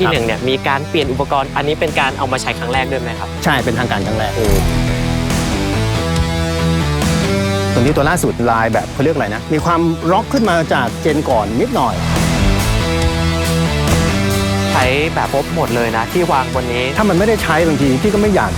พี่หนึ่งเนี่ยมีการเปลี่ยนอุปกรณ์ อันนี้เป็นการเอามาใช้ครั้งแรกด้วยไหมครับ ใช่เป็นทางการครั้งแรก ตัวนี้ตัวล่าสุดลายแบบเขาเรียกอะไรนะ มีความร็อกขึ้นมาจากเจนก่อนนิดหน่อย ใช้แบบครบหมดเลยนะ ที่วางบนนี้ ถ้ามันไม่ได้ใช้บางทีพี่ก็ไม่อยาก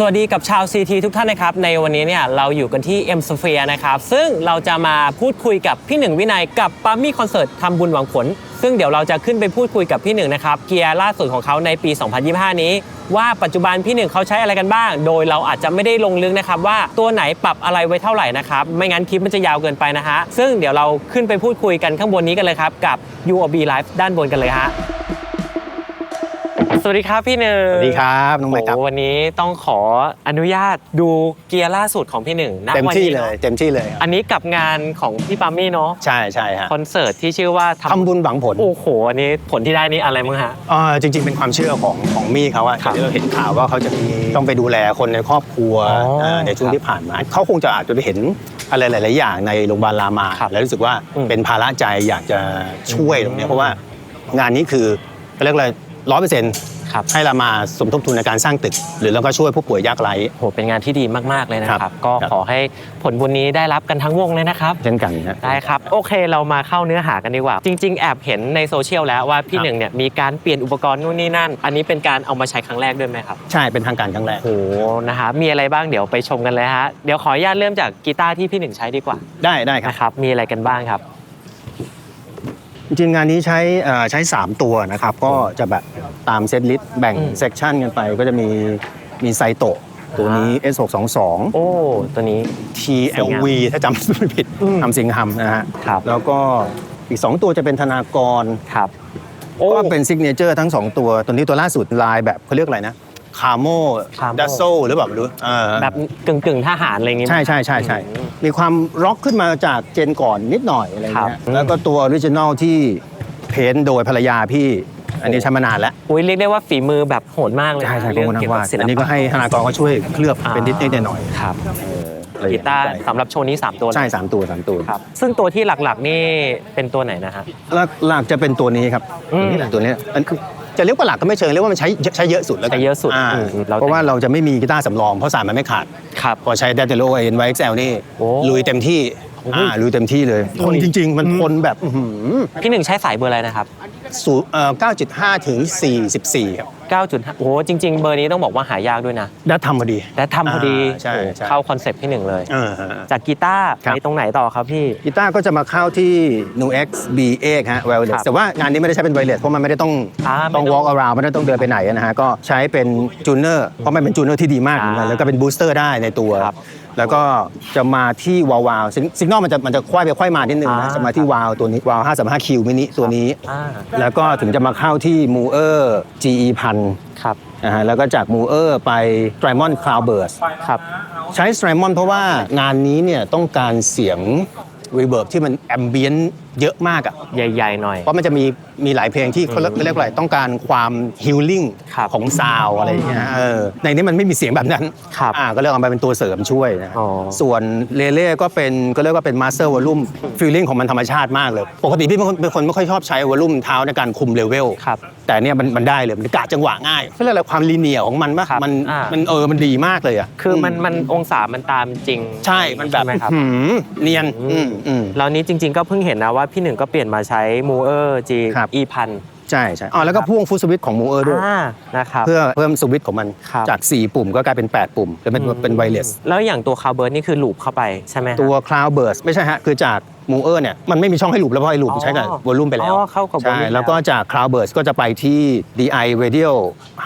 สวัสดีกับชาว CT ทุกท่านนะครับ ในวันนี้เนี่ยเราอยู่กันที่ M Sphere นะครับ ซึ่งเราจะมาพูดคุยกับพี่หนึ่งวินัยกับปามี่คอนเสิร์ตทำบุญหวังผล ซึ่งเดี๋ยวเราจะขึ้นไปพูดคุยกับพี่หนึ่งนะครับ เกียร์ล่าสุดของเขาในปี 2025 นี้ ว่าปัจจุบันพี่หนึ่งเขาใช้อะไรกันบ้าง โดยเราอาจจะไม่ได้ลงลึกนะครับว่าตัวไหนปรับอะไรไว้เท่าไหร่นะครับไม่งั้นคลิปมันจะยาวเกินไปนะฮะซึ่งเดี๋ยวเราขึ้นไปพูดคุยกันข้างบนนี้กันเลยครับกับ UOB Live ด้านบนกันเลยฮะ สวัสดีครับพี่หนึ่งสวัสดีครับน้องไมค์ครับโอ้วันนี้ต้องขออนุญาตดูเกียร์ล่าสุดของพี่หนึ่งณเต็มวันที่นี้เลยนอะเต็มที่เลยครับอันนี้กับงานของพี่ปามี่เนาะใช่ใช่ฮะคอนเสิร์ตที่ชื่อว่าทำบุญหวังผลโอ้โหอันนี้ผลที่ได้นี่อะไรมั้งฮะอ่าจริง ๆ เป็นความเชื่อของของมี่เขาอะครับที่เราเห็นข่าวว่าเขาจะมีต้องไปดูแลคนในครอบครัวอ๋อเอ่อในช่วงครับที่ผ่านมาเขาคงจะอาจจะไปเห็นอะไรหลาย ๆ อย่างในโรงพยาบาลรามาครับแล้วรู้สึกว่าอืมเป็นภาระใจอยากจะช่วยตรงเนี้ยเพราะว่างานนี้คือเขาเรียกอะไร ร้อยเปอร์เซ็นต์ครับให้รามาสมทบทุนในการสร้างตึก หรือแล้วก็ช่วยผู้ป่วยยากไร้ โหเป็นงานที่ดีมาก ๆ เลยนะคครัรับบก็ครับขอให้ผลบุญนี้ได้รับกันทั้งวงเลยนะครับ เช่นกันนะได้ครับ โอเคเรามาเข้าเนื้อหากันดีกว่า จริง ๆ แอบเห็นในโซเชียลแล้วว่าพี่ครับหนึ่งเนี่ยมีการเปลี่ยนอุปกรณ์นู่นนี่นั่น อันนี้เป็นการเอามาใช้ครั้งแรกด้วยไหมครับ ใช่เป็นทางการครั้งแรกโหนะฮะมีอะไรบ้างเดี๋ยวไปชมกันเลยฮะเดี๋ยวขออนุญาตเริ่มจากกีตาร์ที่พี่หนึ่งใช้ดีกว่า ได้ได้ครับนะครับมีอะไรกันบ้างครับ จริงๆงานนี้ใช้เอ่อใช้ 3 ตัวนะครับ ก็จะแบบตามเซตลิสต์แบ่งอืมเซกชันกันไปก็จะมีมีไซโตะตัวนี้ S622 โอ้ตัวนี้ TLV ถ้าจำไม่ผิดอืมทำสิงหำนะฮะครับ แล้วก็อีก 2 ตัวจะเป็นธนากร ครับ โอ้ ก็เป็นซิกเนเจอร์ทั้ง 2 ตัว ตัวนี้ตัวล่าสุดลายแบบเขาเรียกอะไรนะ คาโม Camo ดัซโซหรือเปล่าไม่รู้เออแบบกึ่งกึ่งๆทหารอะไรอย่างงี้ไหมใช่ใช่ใช่ใช่อืมมีความร็อกขึ้นมาจากเจนก่อนนิดหน่อยอะไรครัเงี้บยแล้วก็ตัวออริจินอลที่เพ้นท์โดยภรรยาพี่ อันนี้ใช้มานานแล้วอุ้ยเรียกได้ว่าฝีมือแบบโหดมากเลยนะใช่ใช่เรื่องขอบคุณเกี่ยวว่ากับศิลปะอันนี้ก็ให้ธนากรเขาช่วยเคลือบเป็นนิดนิดๆหน่อยครับๆอะไรอย่กีงตาร์เงี้ยสำหรับโชว์นี้ 3 ตัวเลยใช่สามตัวสามตัว ครับ ซึ่งตัวที่หลักๆนี่เป็นตัวไหนนะฮะ หลักหลักจะเป็นตัวนี้ครับอืม ตัวนี้แหละตัวนี้อันคือ จะเรียกว่าหลักก็ไม่เชิงเรียกว่ามันใช้ใช้เยอะสุดแล้วกันใช้เยอะสุดาอืมเราเพราะว่าเราจะไม่มีกีตาร์สำรองเพราะสายมันไม่ขาดครับพอใช้ d a t โ o n y XL นี่โอ้ลุยเต็มที่โอ้ยอ่าลุยเต็มที่เลยโอ้ทยนจริง ๆ มันทนแบบอื้อหือพี่หนึ่งใช้สายเบอร์อะไรนะครับศูนย์เอ่อ 9.5 ถึง 44 ครับ9.5โอ้โหจริง ๆ เบอร์นี้ต้องบอกว่าหายากด้วยนะ ได้ทำพอดี และทำพอดีอ่าใช่โอ้โหใช่ เข้าคอนเซปต์พี่หนึ่งเลย เออฮะ จากกีตาร์ครับ ไปตรงไหนต่อครับพี่ กีตาร์ก็จะมาเข้าที่ Nu X B8 ฮะ ครั wireless บแต่ว่างานนี้ไม่ได้ใช้เป็น wireless เพราะมันไม่ได้ต้องอ่าต้องไม่ต้อง walk around ไม่ได้ต้องเดินไปไหนนะฮะ ก็ใช้เป็นจูเนอร์เพราะมันเป็นจูเนอร์ที่ดีมากเหมือนกันอ่าแล้วก็เป็นบูสเตอร์ได้ในตัว ครับ แล้วก็จะมาที่วาวาวสิงนอลมันจะมันจะควายไปควายมานิดนึงอ่านะจะมาที่วาวตัวนี้วาว535 Q มินิตัวนี้ อ่าแล้วก็ถึงจะมาเข้าที่มูเออร์ GE พันครับนะฮะแล้วก็จากมูเออร์ไป d r a m o n Cloud Burst ครับ ใช้ s t r a m o n เพราะว่างานนี้เนี่ยต้องการเสียง reverb ที่มันแอมเบียนเยอะมากอะใหญ่ ๆ หน่อย เพราะมันจะมีมีหลายเพลงที่เขาเรียกเรียกว่าอะไรต้องการความฮิลลิ่งครับของซาวอะไรอย่างเงี้ยเออในนี้มันไม่มีเสียงแบบนั้นครับอ่าก็เลยเอามาเป็นตัวเสริมช่วยนะอ๋อ ส่วนเลเล่ก็เป็นก็เรียกว่าเป็นมาสเตอร์วอลลุ่มฟีลลิ่งของมันธรรมชาติมากเลย ปกติพี่เป็นคนเป็นคนไม่ค่อยชอบใช้วอลลุ่มเท้าในการคุมเลเวล ครับ แต่เนี่ยมันมันได้เลยมันกะจังหวะง่ายเขาเรียกอะไรความลีเนียของมันปะครับมันอ่ามั มันเออมันดีมากเลยอะคือมันมันองศามันตามจริงใช่มันแบบใช่ไหมครับหืมเนียนอืมอืม แล้วนี้จริงๆก็เพิ่งเห็นนะว่าพี่หนึ่งก็เปลี่ยนมาใช้มูเออร์จีครับ อีพัน ใช่ใช่อ๋อแล้วก็พ่วงฟุตสวิตช์ของมูเออร์ด้วยอ่านะครับ เพื่อเพิ่มสวิตช์ของมันครับ จาก 4 ปุ่มก็กลายเป็น 8 ปุ่มจะเป็นเป็นไวเลส แล้วอย่างตัวคาวเบิร์ดนี่คือลูปเข้าไปใช่ไหมฮะ ตัว Cloud Burst ไม่ใช่ฮะ คือจากมูเออร์เนี่ย มันไม่มีช่องให้ลูปแล้วเพราะไอ้ลูปอ๋อใช้กับวอลลุ่มไปแล้วอ๋อเข้ากับใช่ volume แล้วก็จาก Cloud Burst ก็จะไปที่ DI Radial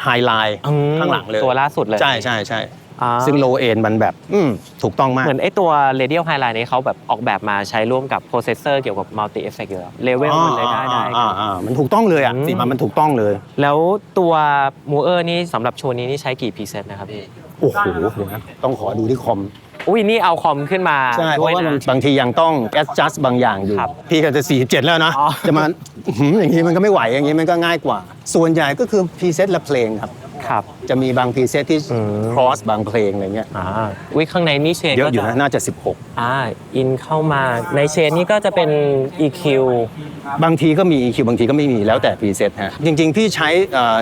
Highline อืมข้างหลังเลยตัวล่าสุดเลย ใช่ใช่ใช่ อ่า ซึ่ง low end มันแบบอืมถูกต้องมาก เหมือนไอตัว Radial Highlight นี้เขาแบบออกแบบมาใช้ร่วมกับโปรเซสเซอร์เกี่ยวกับ Multi Effect อยู่แล้วเลเวลมันเลยได้ได้ อ่าอ่าอ่ามันถูกต้องเลยอะอืม สีมันมันถูกต้องเลย แล้วตัวมูเออร์นี่สำหรับโชว์นี้นี่ใช้กี่พรีเซตนะครับพี่โอ้โหเดี๋ยวนะต้องขอดูที่คอม อุ้ยนี่เอาคอมขึ้นมาใช่ เพด้วยราะว่านะบางบางทียังต้อง adjust บางอย่างอยู่ ครับพี่ก็จะ 47 แล้วนะ อ๋อ จะมาอื้อหืออย่างนี้มันก็ไม่ไหวอย่างนี้มันก็ง่ายกว่า ส่วนใหญ่ก็คือพรีเซตละเพลงครับ ครับจจะมีบางพรีเซตที่อืม cross บางเพลงอะไรเงี้ยอ่าวิข้างในนี่เชนเยอะก็อยู่จะนะน่าจะ 16 อ่าอินเข้ามาในเชนนี่ก็จะเป็น EQ บางทีก็มี EQ บางทีก็ไม่มีแล้วแต่พรีเซตฮะจริงๆ พี่ใช้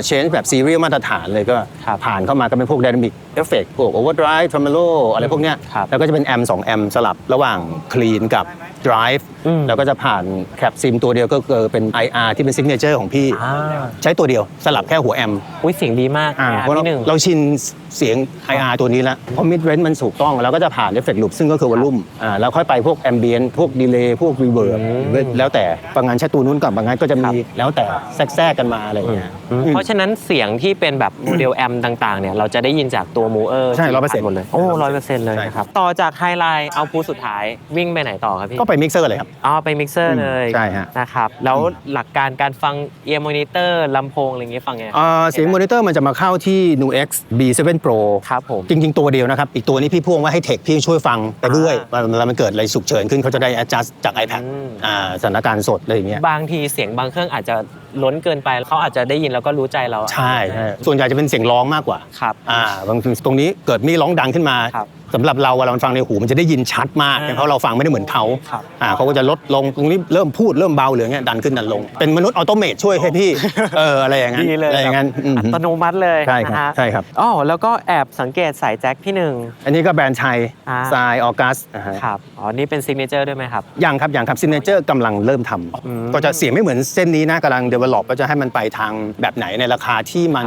เชนแบบซีเรียลมาตรฐานเลยก็ครับผ่านเข้ามาก็เป็นพวก Dynamic Effect พวก Overdrive Tremolo อะไรพวกเนี้ยครับ แล้วก็จะเป็นแอม2แอมสลับระหว่าง Clean กับ Drive อืม แล้วก็จะผ่านแคปซิมตัวเดียวก็คือเป็น IR ที่เป็น Signature ของพี่ อ่าใช้ตัวเดียวสลับแค่หัวแอมอุ้ยเสียงดีมากอ่านะเพราะเราพี่หนึ่ง เราชินเสียง IR ตัวนี้แล้วเพราะ mid range มันถูกต้อง แล้วก็จะผ่าน effect loop ซึ่งก็คือวอลลุ่มอ่าแล้วค่อยไปพวก ambient พวก delay พวก reverb แล้วแต่บางงานใช้ตัวนู้นกับบางงานก็จะมีแล้วแต่แทรกๆกันมาอะไรอย่างเงี้ยอืม เพราะฉะนั้นเสียงที่เป็นแบบโมเดลแอมต่างๆเนี่ยเราจะได้ยินจากตัวมูเออร์ใช่100%หมดเลยโอ้ร้อยเปอร์เซ็นต์เลยใช่นะครับ ต่อจากไฮไลท์เอาพูสุดท้ายวิ่งไปไหนต่อครับพี่ ก็ไปมิกเซอร์เลยครับ อ๋อ ไปมิกเซอร์เลยใช่ฮะนะครับ แล้วหลักการการฟังเอียร์มอนิเตอร์ลำโพงอะไรอย่างเงี้ยฟังไงอ่าเสียงมอนิเตอร์มันจะมาเข้าที่ Nu X B7 Pro ครับผมจริง ๆ ตัวเดียวนะครับ อีกตัวนี้พี่พ่วงไว้ให้เทคพี่ช่วยฟังไปด้วยเวลามันเกิดอะไรฉุกเฉินขึ้นเขาจะได้ adjust จาก iPad อืมอ่าสถานการณ์สดอะไรอย่างเงี้ยบางทีเสียงบางเครื่องอาจจะล้นเกินไปเขาอาจจะได้ยินแล้วก็รู้ใจเราใช่ใช่ส่วนใหญ่จะเป็นเสียงร้องมากกว่าครับ อ่าบางทีตรงนี้เกิดมีร้องดังขึ้นมา ครับ สำหรับเราเวลามันฟังในหูมันจะได้ยินชัดมากอ่าเพราะเราฟังไม่ได้เหมือนเขาครับอ่าเขาก็จะลดลงตรงนี้เริ่มพูดเริ่มเบาเหลือเงี้ยดันขึ้นดันลง เป็นมนุษย์ออโตเมตช่วยให้พี่ เอออะไรอย่างนั้นดีเลยอะไรอย่างนั้นอืม อัตโนมัติเลยใช่ครับนะฮะใช่ครับ อ๋อแล้วก็แอบสังเกตสายแจ็คพี่หนึ่ง อันนี้ก็แบรนด์ไทยอ่า ทรายออกัสครับอ๋อนี่เป็นซิกเนเจอร์ด้วยไหมครับ ยังครับยังครับซินเนเจอร์กำลังเริ่มทอืมำก็จะเสียงไม่เหมือนเส้นนี้นะกำลังเดเวล็อปก็จะให้มันไปทางแบบไหนในราคาที่มัน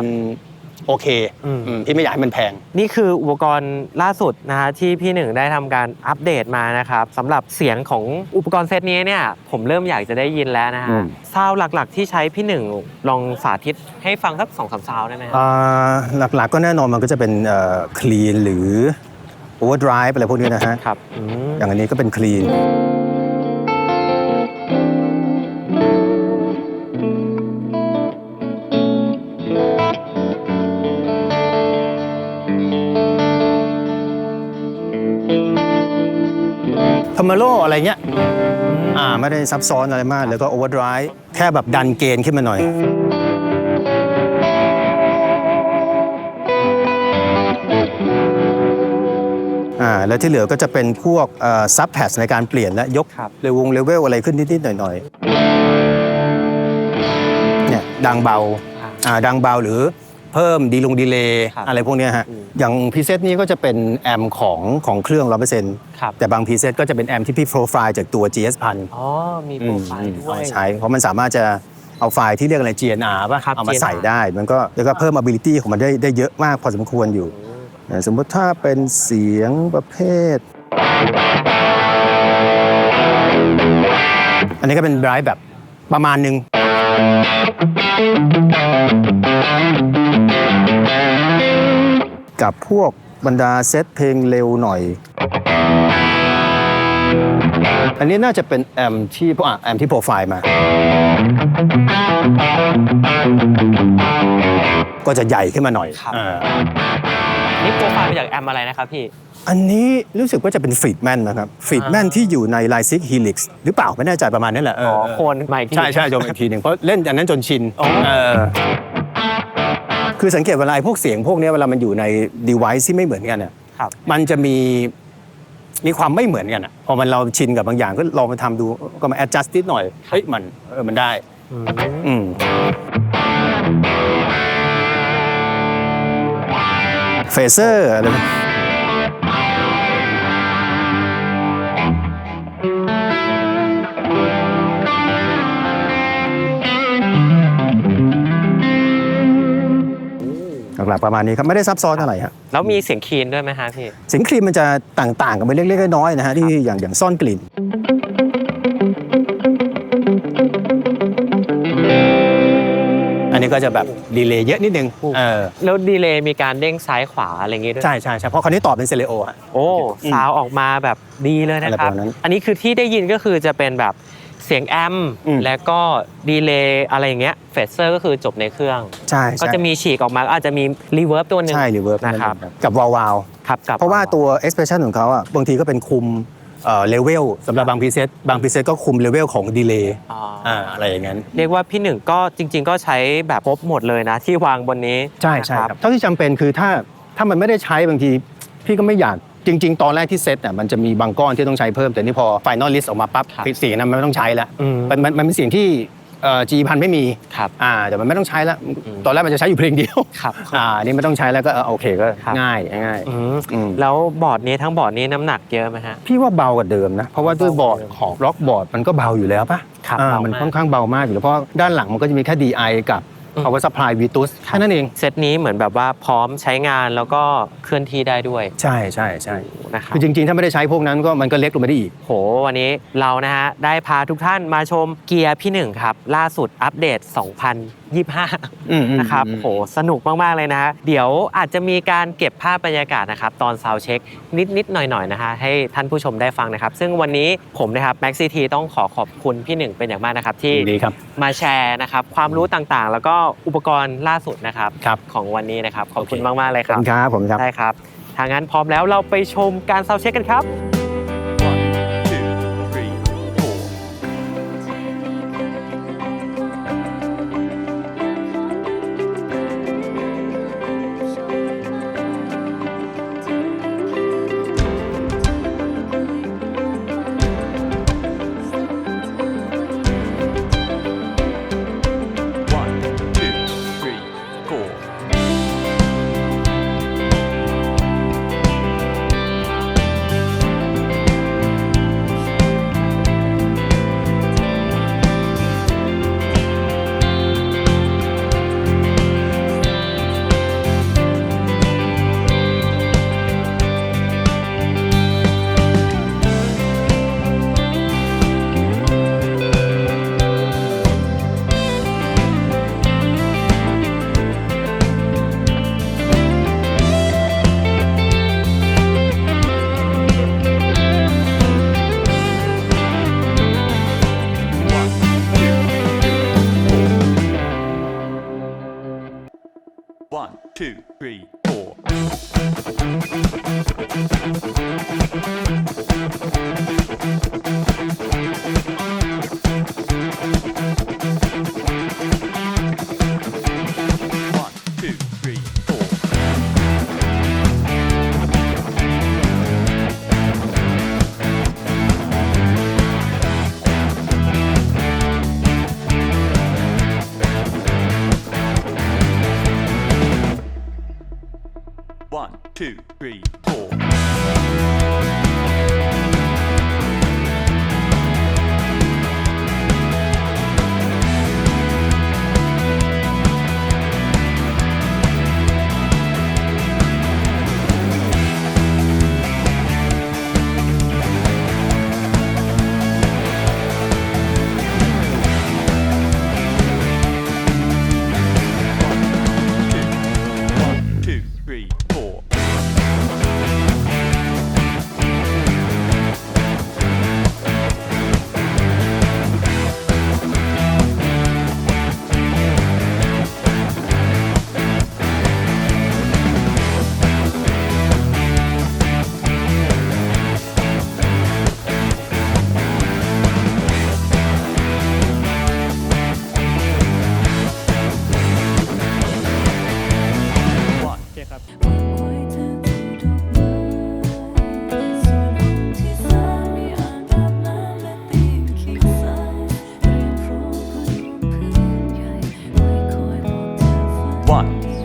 โอเคอืม อืมพี่ไม่อยากให้มันแพง นี่คืออุปกรณ์ล่าสุดนะฮะที่พี่หนึ่งได้ทำการอัปเดตมานะครับสำหรับเสียงของอุปกรณ์เซตนี้เนี่ยผมเริ่มอยากจะได้ยินแล้วนะอืฮะม ซาวด์หลักๆ ที่ใช้พี่หนึ่งลองสาธิตให้ฟังสักสองสามซาวด์ได้ไหมครับ อ่าหลักๆก็แน่นอนมันก็จะเป็นคลีนหรือ overdrive อะไรพวกนี้นะฮะ ครับอืมอย่างอันนี้ก็เป็นคลีนท อมโลอะไรเงี้ยอ่าไม่ได้ซับซ้อนอะไรมาก แล้วก็ overdrive แค่แบบดันเกณฑ์ขึ้นมาหน่อย อ่าแล้วที่เหลือก็จะเป็นพวกซับแพสในการเปลี่ยนและยกครับเลวงเลเวลอะไรขึ้นนิด ๆ หน่อย ๆ เนี่ย ดังเบาครับอ่าดังเบาหรือเพิ่มดีลงดีเลย์ครับอะไรพวกเนี้ยฮะ อืมอย่างพรีเซตนี้ก็จะเป็นแอมของของเครื่องร้อเปอร์เซ็นต์ครับ แต่บางพรีเซตก็จะเป็นแอมที่พี่โปรไฟล์จากตัว GS พันอ๋อ มีโปรไฟล์ด้วเอาย มาใช้ เพราะมันสามารถจะเอาไฟล์ที่เรียกอะไร GNR ป่ะครับเอามา GNR ใส่ได้ มันก็แล้วก็เพิ่ม ability ของมันได้ได้เยอะมากพอสมควรอยู่อ่าสมมติถ้าเป็นเสียงประเภท อันนี้ก็เป็นไบรท์แบบประมาณหนึ่ง กับพวกบรรดาเซตเพลงเร็วหน่อย อันนี้น่าจะเป็นแอมที่อะแอมที่โปรไฟล์มา ก็จะใหญ่ขึ้นมาหน่อยครับ อ่านี่โปรไฟล์มาจากแอมอะไรนะครับพี่ อันนี้รู้สึกว่าจะเป็นฟรีดแมนนะครับฟรีดแมนที่อยู่ในไลซิกฮีลิกหรือเปล่าไม่แน่ใจประมาณนั้นแหละเออ๋ออเออโคนใหม่ที่ ใช่ใช่จมอีกทีหนึ่งเพราะเล่นอันนั้นจนชินอ๋อ เออ คือสังเกตเวลาไอ้พวกเสียงพวกเนี้ยเวลามันอยู่ใน device ที่ไม่เหมือนกันเนี่ยครับ มันจะมีมีความไม่เหมือนกันอะพอมันเราชินกับบางอย่างก็ลองไปทำดูก็มา adjust นิดหน่อยเฮ้ยมันเออมันได้ อืมอืมเฟเซอร์อะไรนะห ประมาณนี้ครับไม่ได้ซับซ้อนอะไรฮะแล้วมีเสียงคีนด้วยไหมฮะพี่เสียงครีมมันจะต่างๆกันไปเล็กๆน้อยๆนะฮะที่อย่างอย่างซ่อนกลิ่นอันนี้ก็จะแบบดีเลย์เยอะนิดนึงเออแล้วดีเลย์มีการเด้งซ้ายขวาอะไรอย่างงี้ด้วยใช่ใช่ใช่เพราะคราวนี้ตอบเป็นเซเลโอฮะโอ้อืมซาวออกมาแบบดีเลยนะอะไรคปรับระมาณนั้นอันนี้คือที่ได้ยินก็คือจะเป็นแบบ เสียงแอมอืม แล้วก็ดีเลย์อะไรอย่างเงี้ยเฟเซอร์ก็คือจบในเครื่อง ใช่ก็จะมีฉีกออกมาก็อาจจะมีรีเวิร์บตัวหนึ่ง ใช่รีเวิร์บนะครับ กับวาวาว ครับกับ เพราะว่าตัว expression ของเขาอะบางทีก็เป็นคุมเลเวลสำหรับบางพรีเซตบางพรีเซตก็คุมเลเวลของดีเลย์อ๋อออ่าอะไรอย่างนั้น เรียกว่าพี่หนึ่งก็จริง ๆ ก็ใช้แบบครบหมดเลยนะ ที่วางบนนี้ใช่ใช่นะ ครับเท่าที่จำเป็นคือถ้าถ้ามันไม่ได้ใช้บางที พี่ก็ไม่อยาก จริง ๆ ตอนแรกที่เซตเนี่ยมันจะมีบางก้อนที่ต้องใช้เพิ่ม แต่นี่พอไฟนอลลิสต์ออกมาปั๊บครับเสียงนั้นมันไม่ต้องใช้แล้วอืมมันมันมันเป็นเสียงที่จีพันไม่มีครับอ่าแต่มันไม่ต้องใช้แล้วอืมตอนแรกมันจะใช้อยู่เพลงเดียวครับอ่าอันนี่ไม่ต้องใช้แล้วก็เออโอเคก็ครับง่ายง่ายอืมอืมแล้วบอร์ดนี้ทั้งบอร์ดนี้น้ำหนักเยอะไหมฮะพี่ว่าเบากว่าเดิมนะ เพราะว่าด้วยบอร์ดของล็อกบอร์ดมันก็เบาอยู่แล้วปะครับอ่าเบามากมันค่อนข้างเบามากอยู่แล้วเพราะด้านหลังมันก็จะมีแค่ DI กับอืม power supply Vitus แค่นั้นเอง เซตนี้เหมือนแบบว่าพร้อมใช้งานแล้วก็เคลื่อนที่ได้ด้วยใช่ใช่ใช่นะครับคือจริงๆ ถ้าไม่ได้ใช้พวกนั้นก็มันก็เล็กลงไปได้อีก โห วันนี้เรานะฮะได้พาทุกท่านมาชมเกียร์พี่หนึ่งครับ ล่าสุดอัปเดต 2025อืมอืมนะครับอืมโหสนุกมากๆเลยนะฮะเดี๋ยวอาจจะมีการเก็บภาพบรรยากาศนะครับตอนซาวเช็คนิดๆหน่อยๆนะฮะให้ท่านผู้ชมได้ฟังนะครับ ซึ่งวันนี้ผมนะครับแม็กซี่ทีต้องขอขอบคุณพี่หนึ่งเป็นอย่างมากนะครับที่ดีครับมาแชร์นะครับความรู้ต่างๆ แล้วก็อุปกรณ์ล่าสุดนะครับครับของวันนี้นะครับขอบคุณโอเคมากๆเลยขคอบรับคุณครับผมครับได้ครับทางนั้นพร้อมแล้วเราไปชมการซาวเช็คกันครับ two, three, two, three, four.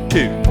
Two,